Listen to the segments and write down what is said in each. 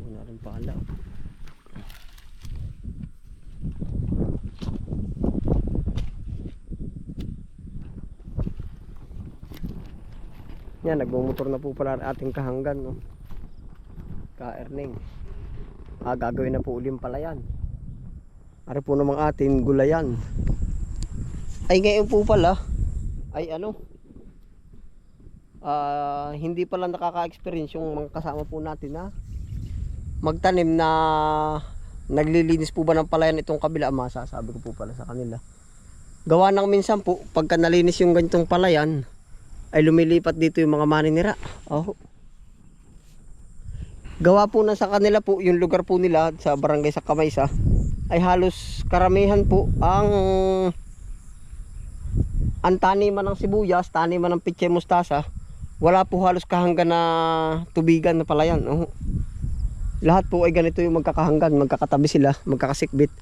Naiwan na rin pala. Yan, nagmumotor na po pala ating kahanggan, no? Ka-earning. Ah, gagawin na po ulim pala yan. Ari po namang atin, gulayan. Ay, ngayon po pala, ay ano, ah, hindi pala nakaka-experience yung mga kasama po natin na magtanim na naglilinis po ba ng palayan itong kabila, masasabi ko po pala sa kanila. Gawa ng minsan po, pagka nalinis yung ganitong palayan, ay lumilipat dito yung mga maninira. Oh. Gawa po na sa kanila po, yung lugar po nila sa barangay sa Kamaysa, ay halos karamihan po ang ang taniman ng sibuyas, taniman ng pitche mustasa, wala po halos kahanggan na tubigan na palayan. Oh. Lahat po ay ganito yung magkakahanggan, magkakatabi sila, magkakasikbit.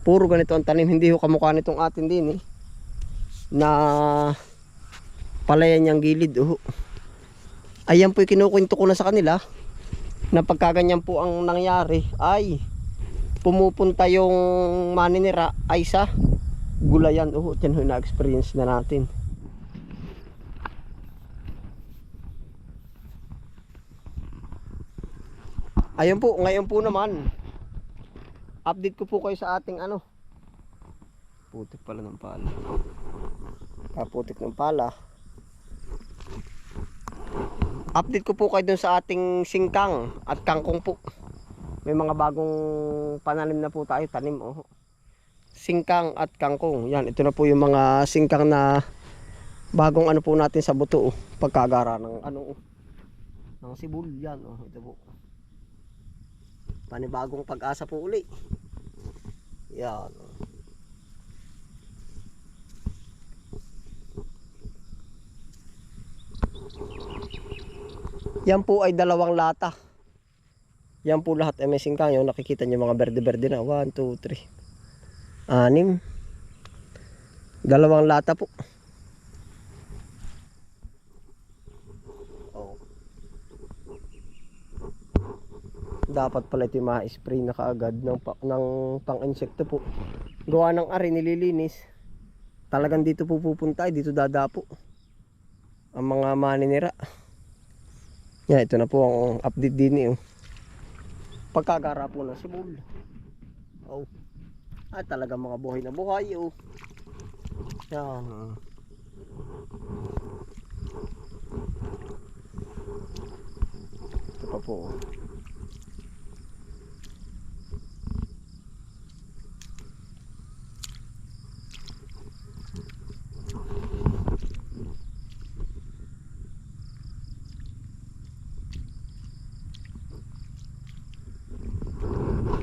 Puro ganito ang tanim, hindi ho kamukha nitong atin din eh. Na palayan niyang gilid. Oh. Ayan po yung kinukwento ko na sa kanila na pagkaganyan po ang nangyari ay pumupunta yung maninira ay sa gulayan. Oh, yan ho na-experience na natin. Ayun po, ngayon po naman update ko po kayo sa ating ano putik pala ng pala kaputik ng pala update ko po kayo dun sa ating singkang at kangkong po may mga bagong pananim na po tayo tanim oh. singkang at kangkong yan ito na po yung mga singkang na bagong ano po natin sa buto oh. pagkagara ng ano oh. ng sibul yan oh. ito po panibagong pag-asa po uli. Yan. Yan po ay dalawang lata. Yan po lahat. Ay may singkang yung nakikita nyo mga berde-berde na. 1, 2, 3 anim. Dalawang lata po dapat pala ito ma-spray na kaagad ng, ng pang-insekto po. Gawa ng ari nililinis. Talagang dito po pupunta ay dito dadapo. Ang mga maninira yan ito na po ang update din eh oh. pagkagara po ng sibul oh. Ay talaga mga buhay na buhay oh. Yan. Ito pa po oh.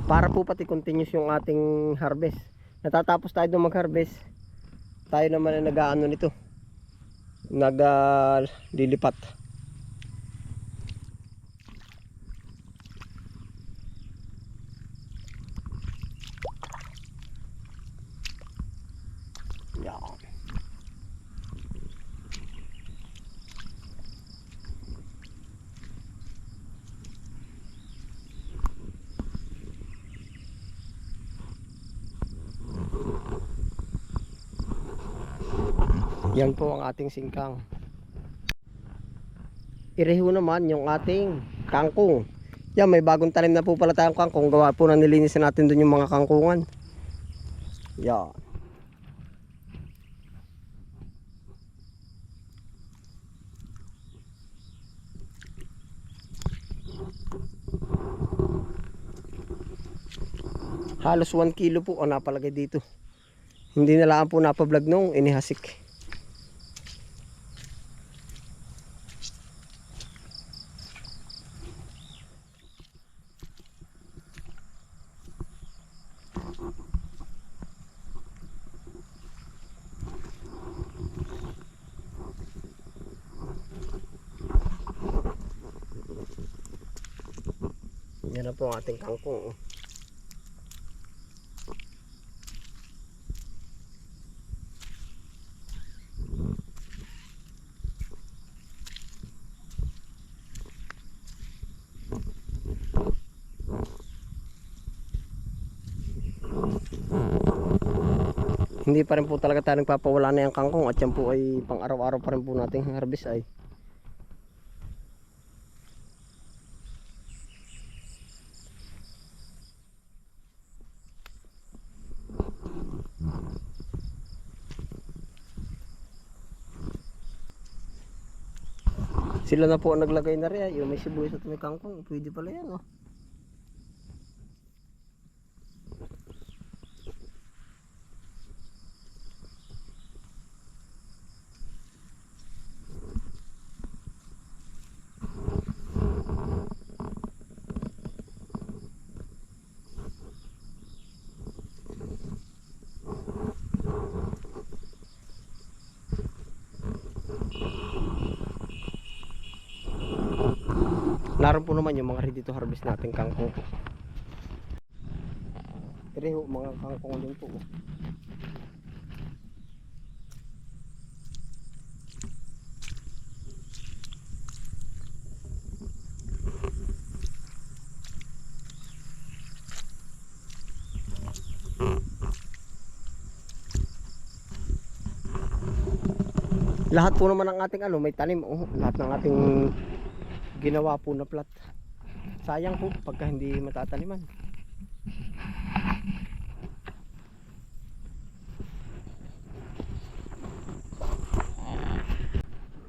Para po pati continuous yung ating harvest. Natatapos tayo ng mag-harvest. Tayo naman ang nag-aano nito. Nag-lilipat. Yan. Yan po ang ating singkang. Ireho naman yung ating kangkong. Yan, may bagong tanim na po pala tayong kangkong. Gawa po na nilinisan natin dun yung mga kangkungan. Yan. Halos 1 kilo po ang napalagay dito. Hindi na lang po napablog nung inihasik. Yan na po ang ating kangkong. Oh. Hindi pa rin po talaga tayo nagpapawala na yung kangkong at yan po ay pang araw-araw pa rin po nating harvest ay Sila na po ang naglagay na rin. Yung may sibuyas at may kangkong. Pwede pala yan oh. Naroon po naman yung mga ready to harvest natin kangkong po. Pero mga kangkong din po. Lahat po naman ng ating ano, may tanim. Oh, lahat ng ating ginawa po na plat. Sayang po pagka hindi matataniman.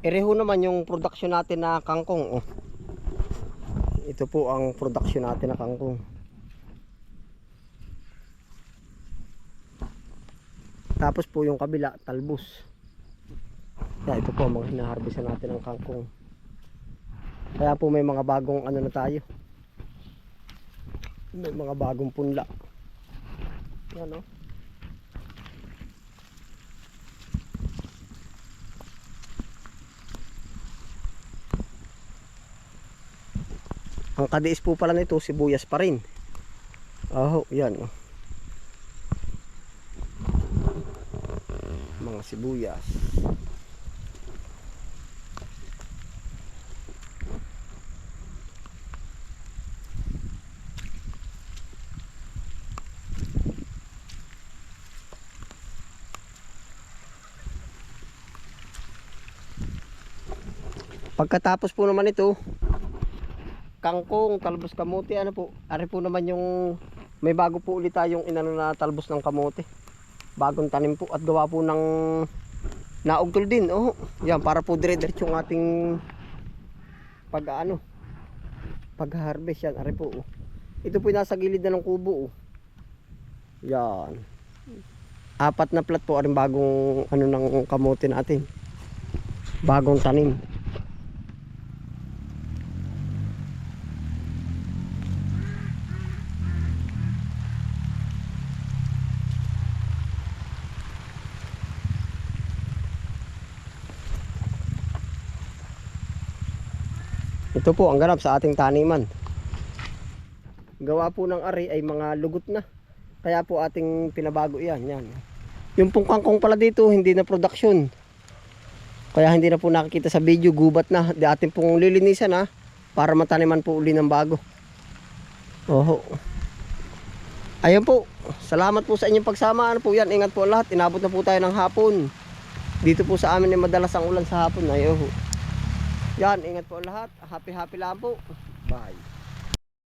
Ereho naman yung production natin na kangkong. Oh. Ito po ang production natin na kangkong. Tapos po yung kabila, talbos. Kaya ito po mga hinaharvestan natin ng kangkong. Kaya po may mga bagong ano na tayo. May mga bagong punla. Yan oh. Ang kadiis po pala nito, sibuyas pa rin. Oh, yan oh. Mga sibuyas. Pagkatapos po naman ito, kangkong, talbos kamote, ano po, ari po naman yung may bago po ulit tayong inano na talbos ng kamote. Bagong tanim po at gawa po ng naugtol din. Oh, yan para po dire-diretso yung ating pag ano pag-harvest yan, ari po. Oh. Ito po nasa gilid na ng kubo. Oh. Yan. Apat na plat po aring bagong ano ng kamote natin. Bagong tanim. Ito po ang ganap sa ating taniman. Gawa po ng ari ay mga lugot na. Kaya po ating pinabago yan. yan. Yung pong kangkong pala dito hindi na production. Kaya hindi na po nakikita sa video gubat na. Di ating pong lilinisan ha. Para mataniman po uli ng bago. Oho. Ayun po. Salamat po sa inyong pagsama. Ano po yan. Ingat po lahat. Inabot na po tayo ng hapon. Dito po sa amin ay madalas ang ulan sa hapon. Ay, oho. Yan, ingat po lahat. Happy happy lang po. Bye.